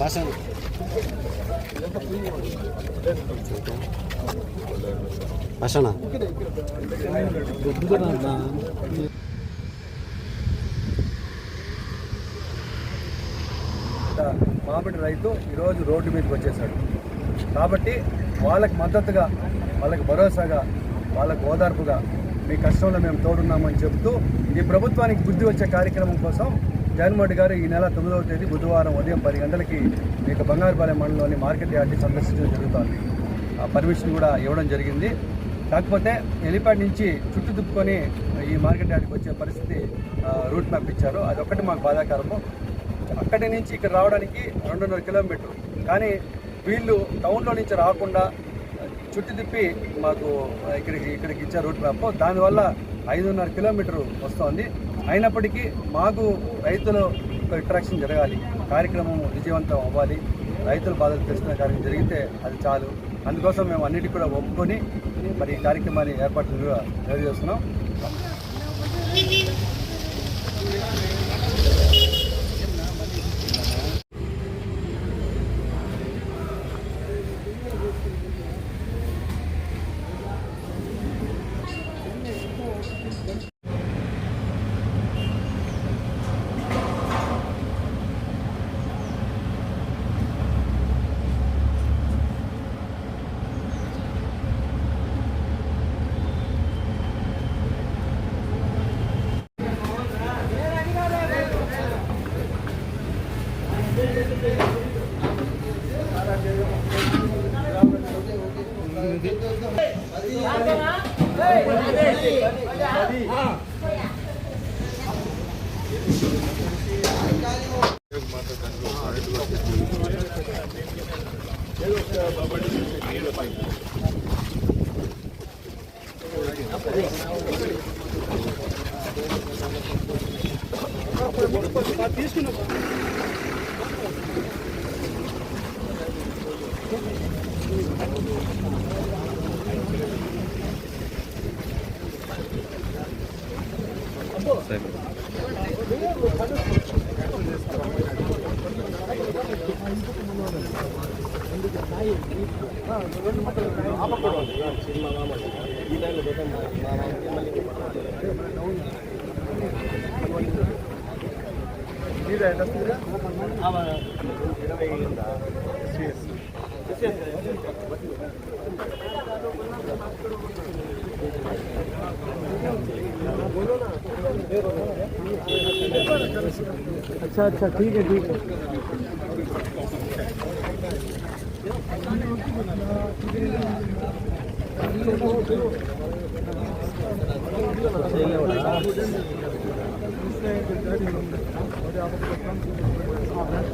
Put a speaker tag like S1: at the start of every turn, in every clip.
S1: భాష భాషనా
S2: మామిడి రైతు ఈరోజు రోడ్డు మీదకి వచ్చేసాడు. కాబట్టి వాళ్ళకి మద్దతుగా వాళ్ళకి భరోసాగా వాళ్ళకు ఓదార్పుగా మీ కష్టంలో మేము తోడున్నామని చెబుతూ ఈ ప్రభుత్వానికి బుద్ధి వచ్చే కార్యక్రమం కోసం జగన్మోహన్ రెడ్డి గారు ఈ నెల తొమ్మిదవ తేదీ బుధవారం ఉదయం పది గంటలకి మీకు బంగారుపాలెం మండలంలోని మార్కెట్ యార్డ్ని సందర్శించడం జరుగుతోంది. ఆ పర్మిషన్ కూడా ఇవ్వడం జరిగింది. కాకపోతే హెలిప్యాడ్ నుంచి చుట్టూ తిప్పుకొని ఈ మార్కెట్ యార్డ్కి వచ్చే పరిస్థితి రూట్ మ్యాప్ ఇచ్చారు. అదొక్కటి మాకు బాధాకరము. అక్కడి నుంచి ఇక్కడ రావడానికి రెండున్నర కిలోమీటర్. కానీ వీళ్ళు టౌన్లో నుంచి రాకుండా చుట్టి తిప్పి మాకు ఇక్కడికి ఇక్కడికి ఇచ్చే రూట్ మ్యాప్. దానివల్ల ఐదున్నర కిలోమీటర్ వస్తుంది. అయినప్పటికీ మాకు రైతులు ఇంట్రాక్షన్ జరగాలి. కార్యక్రమం విజయవంతం అవ్వాలి. రైతుల బాధలు తెలుసుకునే కార్యక్రమం జరిగితే అది చాలు. అందుకోసం మేము అన్నిటికీ కూడా ఒప్పుకొని మరి ఈ కార్యక్రమాన్ని ఏర్పాట్లు నెరవేరుస్తున్నాం Hello, sir.
S3: अच्छा अच्छा ठीक है ठीक है। Thank you.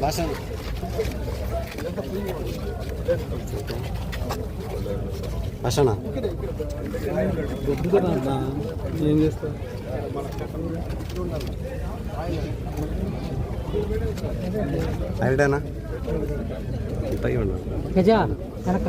S1: భాష భాషనా
S3: ఏం చేస్తా
S1: ఉన్నా
S3: గజా కరెక్ట్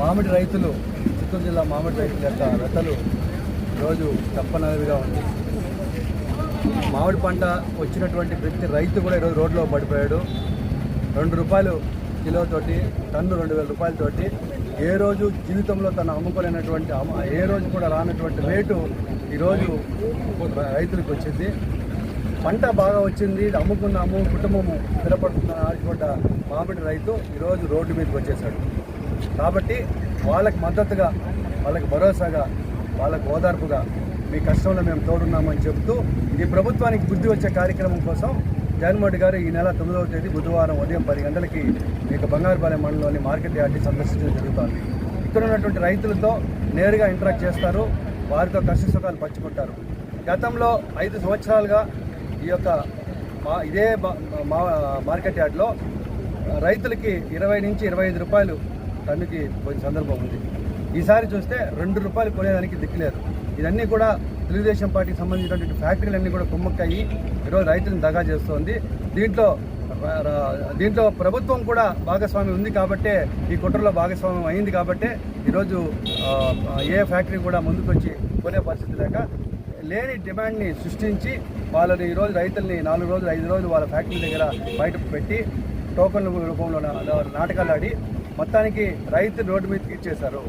S2: మామిడి రైతులు చిత్తూరు జిల్లా మామిడి రైతుల యొక్క వ్యతలు రోజు తప్పనవిగా ఉంది. మామిడి పంట వచ్చినటువంటి ప్రతి రైతు కూడా ఈరోజు రోడ్లో పడిపోయాడు. రెండు రూపాయలు కిలోతోటి టన్ను రెండు వేల రూపాయలతోటి ఏ రోజు జీవితంలో తను అమ్ముకోలేనటువంటి ఏ రోజు కూడా రానటువంటి రేటు ఈరోజు రైతులకు వచ్చింది. పంట బాగా వచ్చింది అమ్ముకున్నాము కుటుంబము స్థిరపడుతున్న మామిడి రైతు ఈరోజు రోడ్డు మీదకి వచ్చేసాడు కాబట్టి వాళ్ళకి మద్దతుగా వాళ్ళకి భరోసాగా వాళ్ళకు ఓదార్పుగా మీ కష్టంలో మేము తోడున్నామని చెప్తూ ఈ ప్రభుత్వానికి బుద్ధి వచ్చే కార్యక్రమం కోసం జగన్మోహన్ రెడ్డి గారు ఈ నెల తొమ్మిదవ తేదీ బుధవారం ఉదయం పది గంటలకి మీకు బంగారుపాలెం మండలంలోని మార్కెట్ యార్డ్ని సందర్శించడం జరుగుతుంది. ఇక్కడ ఉన్నటువంటి రైతులతో నేరుగా ఇంటరాక్ట్ చేస్తారు. వారితో కష్ట సుఖాలు పంచుకుంటారు. గతంలో ఐదు సంవత్సరాలుగా ఈ యొక్క మా ఇదే మా- మా మార్కెట్ యార్డ్లో రైతులకి ఇరవై నుంచి ఇరవై ఐదు రూపాయలు టన్నుకి పోయిన సందర్భం ఉంది. ఈసారి చూస్తే రెండు రూపాయలు కొనేదానికి దిక్కులేదు. ఇదన్నీ కూడా తెలుగుదేశం పార్టీకి సంబంధించినటువంటి ఫ్యాక్టరీలన్నీ కూడా కుమ్మక్కయ్యి ఈరోజు రైతులను దగా చేస్తోంది. దీంట్లో దీంట్లో ప్రభుత్వం కూడా భాగస్వామ్యం ఉంది కాబట్టే ఈ కుట్రలో భాగస్వామ్యం అయింది కాబట్టే ఈరోజు ఏ ఫ్యాక్టరీ కూడా ముందుకొచ్చి కొనే పరిస్థితి లేక లేని డిమాండ్ని సృష్టించి వాళ్ళని ఈరోజు రైతుల్ని నాలుగు రోజులు ఐదు రోజులు వాళ్ళ ఫ్యాక్టరీ దగ్గర బయట పెట్టి టోకన్ల రూపంలో నాటకాలు ఆడి మొత్తానికి రైతు రోడ్డు మీదకి ఇచ్చేశారు.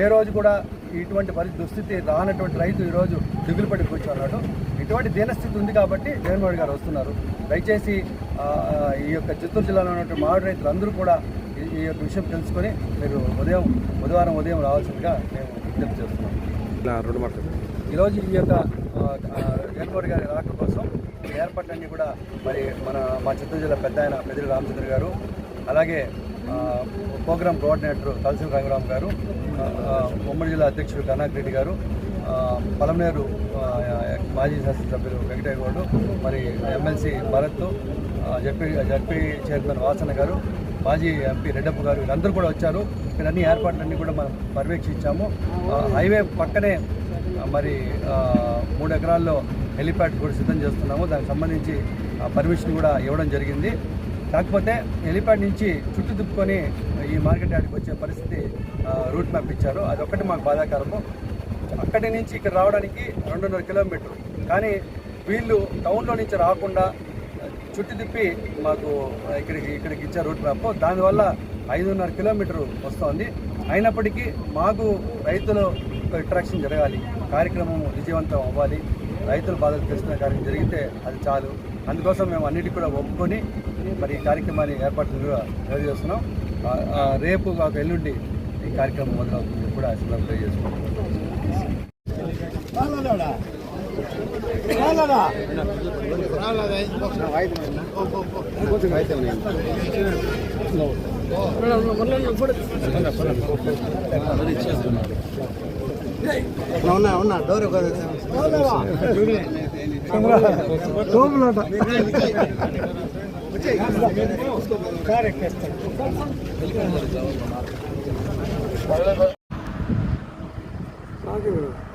S2: ఏ రోజు కూడా ఇటువంటి పరి దుస్థితి రానటువంటి రైతు ఈరోజు దిగులు పడి కూర్చున్నాడు. ఇటువంటి దీనస్థితి ఉంది కాబట్టి జగన్మోహన్ గారు వస్తున్నారు. దయచేసి ఈ యొక్క చిత్తూరు జిల్లాలో ఉన్నటువంటి మామిడి రైతులు అందరూ కూడా ఈ- యొక్క విషయం తెలుసుకొని మీరు ఉదయం బుధవారం ఉదయం రావాల్సిందిగా మేము విజ్ఞప్తి చేస్తున్నాం. ఈరోజు ఈ యొక్క జగన్మోహన్ గారి రాక కోసం ఏర్పాట్లన్నీ కూడా మరి మన మా చిత్తూరు జిల్లా పెద్ద ఆయన పెద్దిరి రామచంద్ర గారు అలాగే ప్రోగ్రామ్ కోఆర్డినేటర్ తలసిల రంగరామ్ గారు ఉమ్మడి జిల్లా అధ్యక్షుడు కనాక్ రెడ్డి గారు పలమనేరు మాజీ శాసనసభ్యులు వెంకటయ్య మరి MLC Bharat ZP ZP chairman Vasana గారు మాజీ ఎంపీ రెడ్డప్ప గారు వీళ్ళందరూ కూడా వచ్చారు. ఇక్కడ అన్ని ఏర్పాట్లన్నీ కూడా మనం పర్యవేక్షించాము. హైవే పక్కనే మరి మూడు ఎకరాల్లో హెలిప్యాడ్ కూడా సిద్ధం చేస్తున్నాము. దానికి సంబంధించి పర్మిషన్ కూడా ఇవ్వడం జరిగింది. కాకపోతే హెలిప్యాడ్ నుంచి చుట్టూ తిప్పుకొని ఈ మార్కెట్ యార్డ్కి వచ్చే పరిస్థితి రూట్ మ్యాప్ ఇచ్చారు. అది ఒకటి మాకు బాధాకరము. అక్కడి నుంచి ఇక్కడ రావడానికి రెండున్నర కిలోమీటర్. కానీ వీళ్ళు టౌన్లో నుంచి రాకుండా చుట్టి తిప్పి మాకు ఇక్కడికి ఇక్కడికి ఇచ్చే రూట్ మ్యాప్ దానివల్ల ఐదున్నర కిలోమీటర్ వస్తుంది. అయినప్పటికీ మాకు రైతులు ఇంట్రాక్షన్ జరగాలి. కార్యక్రమం విజయవంతం అవ్వాలి. రైతుల బాధలు తెలుసుకునే కార్యక్రమం జరిగితే అది చాలు. అందుకోసం మేము అన్నిటికీ కూడా ఒప్పుకొని మరి ఈ కార్యక్రమాన్ని ఏర్పాట్లు రెడీ చేస్తున్నాం రేపు మాకు ఎల్లుండి ఈ కార్యక్రమం మొదలవుతుంది కూడా ఆశీర్వాదం తెలియజేసుకుంటున్నాం
S3: ఉన్నా ఉన్నా డోర్ ఒక Takip edin.